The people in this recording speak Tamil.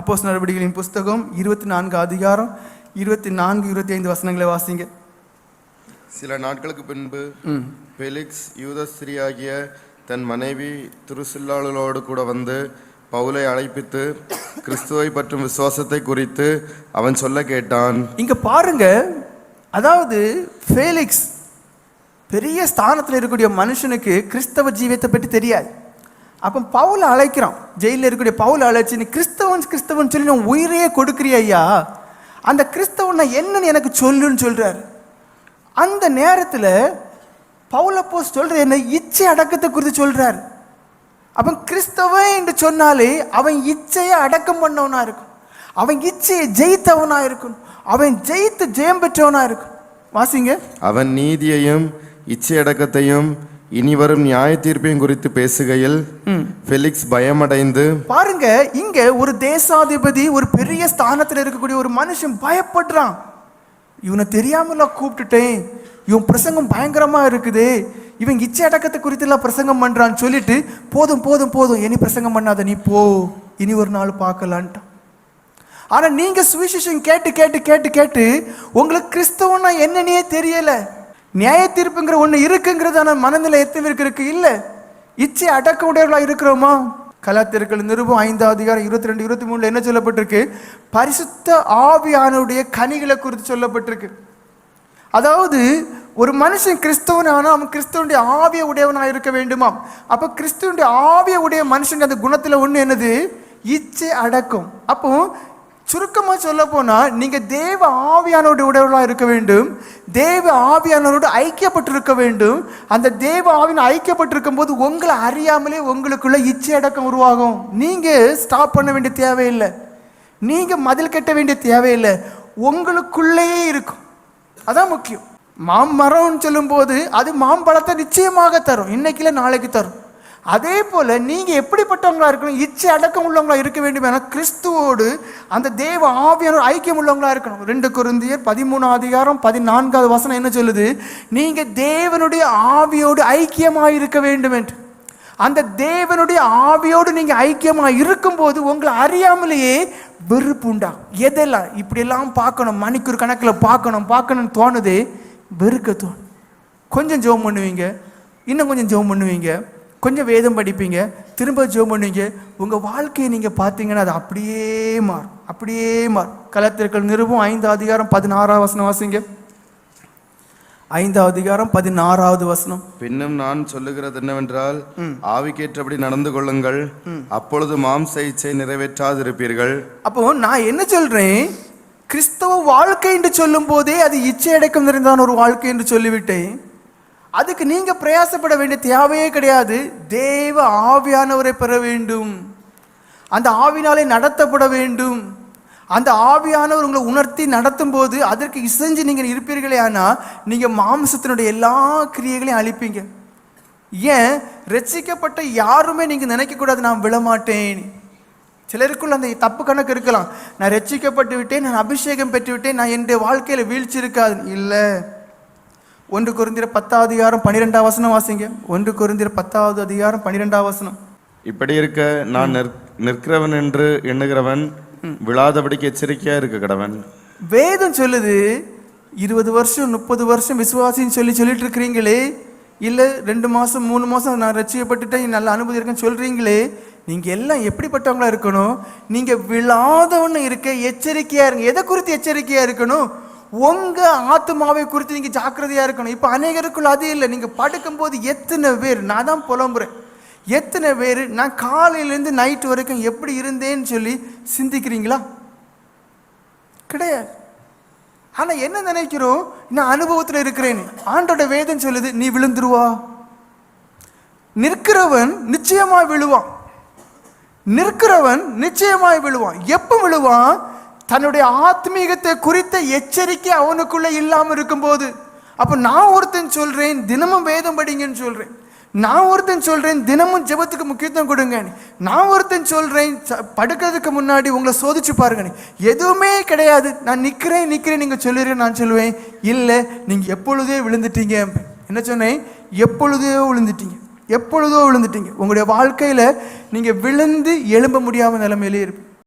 அப்போஸ் நடவடிக்கைகளின் புஸ்தகம் இருபத்தி நான்கு அதிகாரம் இருபத்தி நான்கு இருபத்தி ஐந்து வசனங்களை வாசிங்க. சில நாட்களுக்கு பின்பு பெலிக்ஸ் யூதஸ்திரியாகிய தன் மனைவி திருசில்லாளோடு கூட வந்து பவுலை அழைப்பித்து கிறிஸ்துவை பற்றும் விசுவாசத்தை குறித்து அவன் சொல்ல கேட்டான். இங்க பாருங்க அதாவது ஃபேலிக்ஸ் பெரிய ஸ்தானத்தில் இருக்கக்கூடிய மனுஷனுக்கு கிறிஸ்தவ ஜீவியத்தை பற்றி தெரியாது. அப்போ பவுலை அழைக்கிறான். ஜெயிலில் இருக்கக்கூடிய பவுல் அழைச்சி நீ கிறிஸ்தவன் கிறிஸ்தவன் சொல்லி நான் உயிரையே கொடுக்குறிய ஐயா? அந்த கிறிஸ்தவனை என்னன்னு எனக்கு சொல்லுன்னு சொல்கிறார் அந்த நேரத்தில் பவுலப்போ சொல்கிற என்ன? இச்சை அடக்கத்தை குறித்து சொல்கிறார் அவன் கிறிஸ்தவன் என்று சொன்னாலே அவன் இச்சையை அடக்கம் பண்ணவனா இருக்கும். அவன் இச்சையை ஜெயித்தவனாக இருக்கும். அவன் ஜெயித்து ஜெயம் பெற்றவனாக இருக்கும். வாசிங்க. அவன் நீதியையும் இச்சை அடக்கத்தையும் வரும் நியாய தீர்ப்பையும் குறித்து பேசுகையில் ஃபெலிக்ஸ் பயமடைந்து பாருங்க இங்க ஒரு தேசாதிபதி ஒரு பெரிய ஸ்தானத்தில் இருக்கக்கூடிய ஒரு மனுஷன் பயப்படுறான். இவனை தெரியாமல கூப்பிட்டுட்டேன். இவன் பிரசங்கம் பயங்கரமா இருக்குது. இவன் இச்சை அடக்கத்தை குறித்துலாம் பிரசங்கம் பண்றான்னு சொல்லிட்டு போதும் போதும் போதும். இனி பிரசங்கம் பண்ணாத நீ போ. இனி ஒரு நாள் பார்க்கலான்ட்டான். ஆனா நீங்க சுவிசேஷம் கேட்டு கேட்டு கேட்டு கேட்டு உங்களுக்கு கிறிஸ்தவனா என்னன்னே தெரியல. நியாய தீர்ப்புங்கிற ஒண்ணு இருக்குங்கிறதான மனநிலை எத்தனை பேருக்கு இருக்கு இல்லை. இச்சை அடக்க உடையவர்களாக இருக்கிறோமா? கலாத்திற்கள் நிருபம் ஐந்து அதிகாரம் இருபத்தி ரெண்டு இருபத்தி மூணுல என்ன சொல்லப்பட்டிருக்கு? பரிசுத்த ஆவியானுடைய கனிகளை குறித்து சொல்லப்பட்டிருக்கு. அதாவது ஒரு மனுஷன் கிறிஸ்தவன் ஆனால் அவன் கிறிஸ்தவனுடைய ஆவிய உடையவனாக இருக்க வேண்டுமாம். அப்போ கிறிஸ்துவனுடைய ஆவிய உடைய மனுஷன் அந்த குணத்தில் ஒன்று என்னது? இச்சை அடக்கம். அப்போ சுருக்கமாக சொல்ல போனால் நீங்கள் தேவ ஆவியானோட உடையவர்களாக இருக்க வேண்டும். தேவ ஆவியானவரோடு ஐக்கியப்பட்டிருக்க வேண்டும். அந்த தேவ ஆவியான ஐக்கியப்பட்டிருக்கும் போது உங்களை அறியாமலே உங்களுக்குள்ள இச்சை அடக்கம் உருவாகும். நீங்கள் ஸ்டாப் பண்ண வேண்டிய தேவையில்லை. நீங்கள் மதில் கட்ட வேண்டிய தேவையில்லை. உங்களுக்குள்ளேயே இருக்கும். அதான் முக்கியம். மாமரம்னு சொல்லும்போது அது மாம்பழத்தை நிச்சயமாக தரும். இன்னைக்கு நாளைக்கு தரும். அதே போல் நீங்கள் எப்படிப்பட்டவங்களா இருக்கணும்? இச்சை அடக்கம் உள்ளவங்களா இருக்க வேண்டும் என கிறிஸ்துவோடு அந்த தேவ ஆவியானோர் ஐக்கியம் உள்ளவங்களா இருக்கணும். ரெண்டு குருந்தியர் பதிமூணாம் அதிகாரம் பதினான்காவது வசனம் என்ன சொல்லுது? நீங்கள் தேவனுடைய ஆவியோடு ஐக்கியமாக இருக்க வேண்டும் என்று. அந்த தேவனுடைய ஆவியோடு நீங்கள் ஐக்கியமாக இருக்கும்போது உங்களை அறியாமலேயே வெறுப்பு உண்டா? எதெல்லாம்? இப்படியெல்லாம் பார்க்கணும். மணிக்கூர் கணக்கில் பார்க்கணும். பார்க்கணும்னு தோணுதே வெறுக்க தோணும். கொஞ்சம் ஜெபம் பண்ணுவீங்க. இன்னும் கொஞ்சம் ஜெபம் பண்ணுவீங்க. கொஞ்சம் வேதம் படிப்பீங்க திரும்ப ஜெபம் பண்ணுவீங்க உங்கள் வாழ்க்கையை நீங்கள் பார்த்தீங்கன்னா அது அப்படியே மாறும் அப்படியே மாறும். கலத்திற்கள் நிருபம் ஐந்து அதிகாரம் பதினாறாவது வசனம் வாசிங்க. ஐந்தாவது அதிகாரம் பதினாறாவது வசனம். பின்னும் நான் சொல்லுகிறது என்னவென்றால் ஆவிக்கேற்றபடி நடந்து கொள்ளுங்கள் அப்பொழுது மாம்ச இச்சை நிறைவேற்றாதிருப்பீர்கள். அப்போ நான் என்ன சொல்றேன்? கிறிஸ்தவ வாழ்க்கை என்று சொல்லும் போதே அது இச்சை அடக்கம் நிறைந்தான ஒரு வாழ்க்கை என்று சொல்லிவிட்டேன். அதுக்கு நீங்க பிரயாசப்பட வேண்டிய தேவையே கிடையாது. தேவ ஆவியானவரை பெற வேண்டும். அந்த ஆவினாலே நடத்தப்பட வேண்டும். அந்த ஆவியானவர் உங்களை உணர்த்தி நடத்தும் போது அதற்கு இசைஞ்சு நீங்கள் இருப்பீர்களே ஆனால் நீங்கள் மாம்சத்தினுடைய எல்லா கிரியைகளையும் அழிப்பீங்க. ஏன்? ரசிக்கப்பட்ட யாருமே நீங்கள் நினைக்கக்கூடாது நான் விழமாட்டேன். சிலருக்குள்ள அந்த தப்பு கணக்கு இருக்கலாம். நான் ரசிக்கப்பட்டு விட்டேன் நான் அபிஷேகம் பெற்று விட்டேன் நான் என்னுடைய வாழ்க்கையில் வீழ்ச்சி இருக்காது. இல்லை. ஒன்று குருந்திர பத்தாவது அதிகாரம் பன்னிரெண்டாம் வசனம் வாசிங்க. ஒன்று குருந்திர பத்தாவது அதிகாரம் பன்னிரெண்டாம் வசனம். இப்படி இருக்க நான் நிற்- நிற்கிறவன் என்று எண்ணுகிறவன் விழாதபடிக்கு எச்சரிக்கையா இருக்க கடவன். வேதம் சொல்லுது இருபது வருஷம் முப்பது வருஷம் விசுவாசின்னு சொல்லி சொல்லிட்டு இருக்கிறீங்களே இல்லை ரெண்டு மாதம் மூணு மாதம் நான் ரட்சிக்கப்பட்டுட்டேன் நல்ல அனுபவம் இருக்குன்னு சொல்கிறீங்களே நீங்கள் எல்லாம் எப்படிப்பட்டவங்களா இருக்கணும்? நீங்கள் விழாதவன்னு இருக்க எச்சரிக்கையாக இருங்க. எதை குறித்து எச்சரிக்கையாக இருக்கணும்? உங்கள் ஆத்மாவை குறித்து நீங்கள் ஜாக்கிரதையாக இருக்கணும். இப்போ அநேகருக்குள் அது இல்லை. நீங்கள் படுக்கும்போது எத்தனை பேர் நான் தான் புலம்புறேன். எத்தனை பேர் நான் காலையிலேருந்து நைட் வரைக்கும் எப்படி இருந்தேன்னு சொல்லி சிந்திக்கிறீங்களா? கிடையாது. ஆனால் என்ன நினைக்கிறோம்? நான் அனுபவத்தில் இருக்கிறேன். ஆண்டோட வேதம் சொல்லுது நீ விழுந்துருவா. நிற்கிறவன் நிச்சயமாக விழுவான். நிற்கிறவன் நிச்சயமாய் விழுவான். எப்போ விழுவான்? தன்னுடைய ஆத்மீகத்தை குறித்த எச்சரிக்கை அவனுக்குள்ளே இல்லாமல் இருக்கும்போது அப்போ நான் ஒருத்தன் சொல்கிறேன் தினமும் வேதம் படிங்கன்னு சொல்கிறேன் நான் ஒருத்தன் சொல்கிறேன் தினமும் ஜெபத்துக்கு முக்கியத்துவம் கொடுங்க. நான் ஒருத்தன் சொல்கிறேன் ச- படுக்கிறதுக்கு முன்னாடி உங்களை சோதிச்சு பாருங்க எதுவுமே கிடையாது. நான் நிற்கிறேன் நிற்கிறேன் நீங்கள் சொல்லுறேன் நான் சொல்லுவேன். இல்லை நீங்கள் எப்பொழுதே விழுந்துட்டீங்க. என்ன சொன்னேன்? எப்பொழுதோ விழுந்துட்டீங்க. எப்பொழுதோ விழுந்துட்டீங்க. உங்களுடைய வாழ்க்கையில் நீங்கள் விழுந்து எழும்ப முடியாமல் நிலைமையிலே இருப்பீங்க.